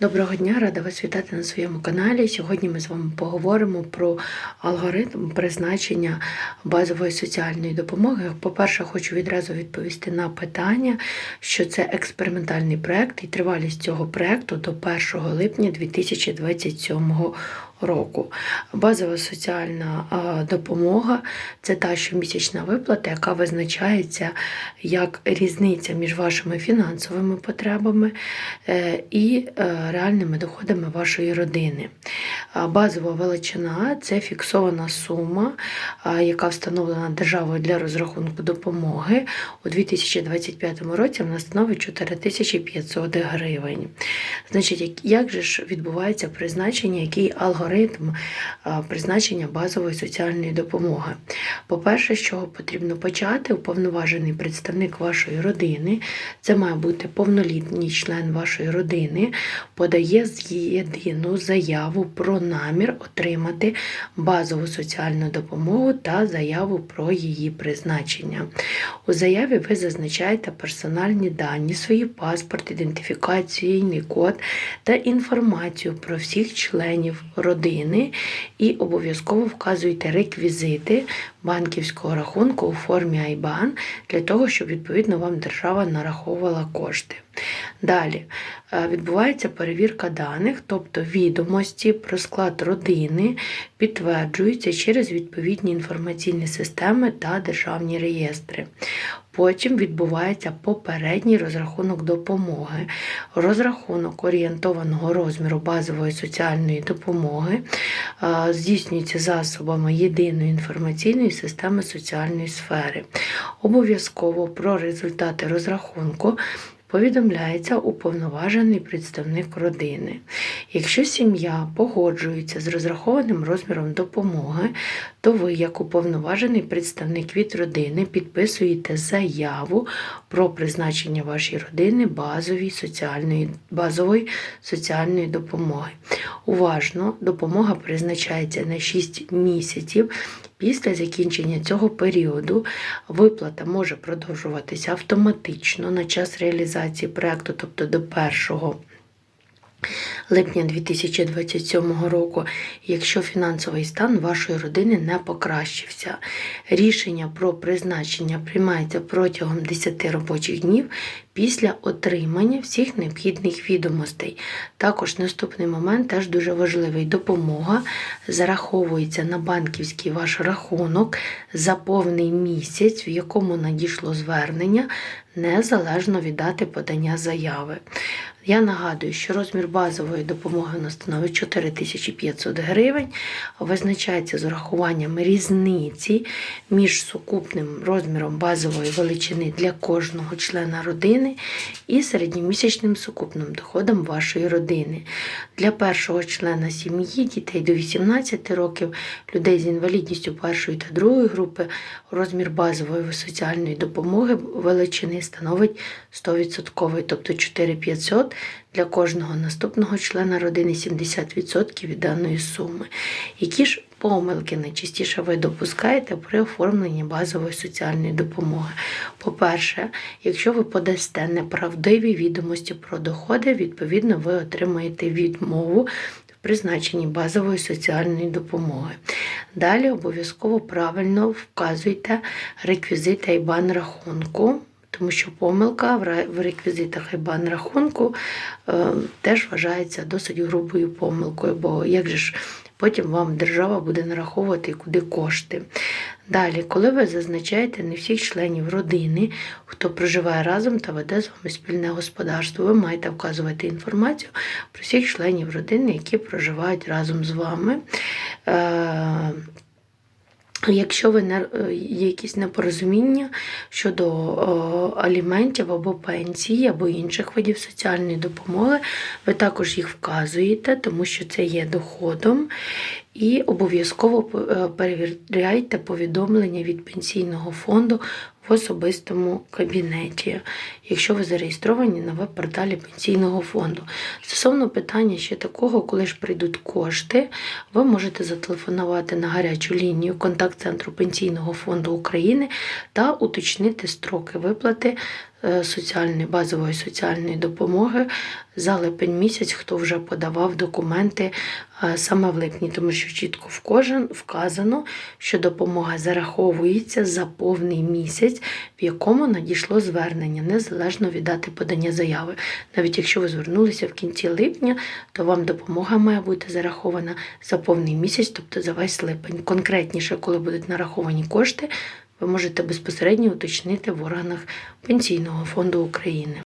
Доброго дня, рада вас вітати на своєму каналі. Сьогодні ми з вами поговоримо про алгоритм призначення базової соціальної допомоги. По-перше, хочу відразу відповісти на питання, що це експериментальний проект і тривалість цього проекту до 1 липня 2027 року. Базова соціальна допомога це та щомісячна виплата, яка визначається як різниця між вашими фінансовими потребами е, і е, реальними доходами вашої родини. Базова величина це фіксована сума, яка встановлена державою для розрахунку допомоги. У 2025 році вона становить 4500 гривень. Значить, як- же ж відбувається призначення, який алгоритм призначення базової соціальної допомоги? По-перше, з чого потрібно почати, уповноважений представник вашої родини, це має бути повнолітній член вашої родини, подає єдину заяву про намір отримати базову соціальну допомогу та заяву про її призначення. У заяві ви зазначаєте персональні дані, свій паспорт, ідентифікаційний код та інформацію про всіх членів родини і обов'язково вказуєте реквізити банківського рахунку у формі IBAN для того, щоб відповідно вам держава нараховувала кошти. Далі е, відбувається перевірка даних, тобто відомості про склад родини підтверджуються через відповідні інформаційні системи та державні реєстри. Потім відбувається попередній розрахунок допомоги, розрахунок орієнтованого розміру базової соціальної допомоги здійснюється засобами єдиної інформаційної системи соціальної сфери. Обов'язково про результати розрахунку повідомляється уповноважений представник родини. Якщо сім'я погоджується з розрахованим розміром допомоги, то ви, як уповноважений представник від родини, підписуєте заяву про призначення вашій родини базової соціальної, базової соціальної допомоги. Уважно, допомога призначається на 6 місяців. Після закінчення цього періоду виплата може продовжуватися автоматично на час реалізації проекту, тобто до 1 липня 2027 року, якщо фінансовий стан вашої родини не покращився. Рішення про призначення приймається протягом 10 робочих днів після отримання всіх необхідних відомостей. Також наступний момент теж дуже важливий. Допомога зараховується на банківський ваш рахунок за повний місяць, в якому надійшло звернення, незалежно від дати подання заяви. Я нагадую, що розмір базової допомоги у нас становить 4500 гривень, визначається з урахуванням різниці між сукупним розміром базової величини для кожного члена родини і середньомісячним сукупним доходом вашої родини. Для першого члена сім'ї, дітей до 18 років, людей з інвалідністю першої та другої групи, розмір базової соціальної допомоги величини становить 100%, тобто 4500 для кожного наступного члена родини 70% від даної суми. Які ж помилки найчастіше ви допускаєте при оформленні базової соціальної допомоги? По-перше, якщо ви подасте неправдиві відомості про доходи, відповідно ви отримаєте відмову в призначенні базової соціальної допомоги. Далі обов'язково правильно вказуйте реквізити IBAN рахунку. Тому що помилка в ре- в реквізитах IBAN рахунку е, теж вважається досить грубою помилкою, бо як же ж потім вам держава буде нараховувати куди кошти. Далі, коли ви зазначаєте не всіх членів родини, хто проживає разом та веде з вами спільне господарство, ви маєте вказувати інформацію про всіх членів родини, які проживають разом з вами. Е, Якщо ви е, є якісь непорозуміння щодо аліментів або пенсії, або інших видів соціальної допомоги, ви також їх вказуєте, тому що це є доходом. І обов'язково е, перевіряйте повідомлення від пенсійного фонду в особистому кабінеті, якщо ви зареєстровані на веб-порталі пенсійного фонду. Стосовно питання ще такого, коли ж прийдуть кошти, ви можете зателефонувати на гарячу лінію контакт-центру Пенсійного фонду України та уточнити строки виплати соціальної базової соціальної допомоги за липень місяць, хто вже подавав документи е, саме в липні, тому що чітко в кожен вказано, що допомога зараховується за повний місяць, в якому надійшло звернення, незалежно від дати подання заяви. Навіть якщо ви звернулися в кінці липня, то вам допомога має бути зарахована за повний місяць, тобто за весь липень. Конкретніше, коли будуть нараховані кошти, ви можете безпосередньо уточнити в органах Пенсійного фонду України.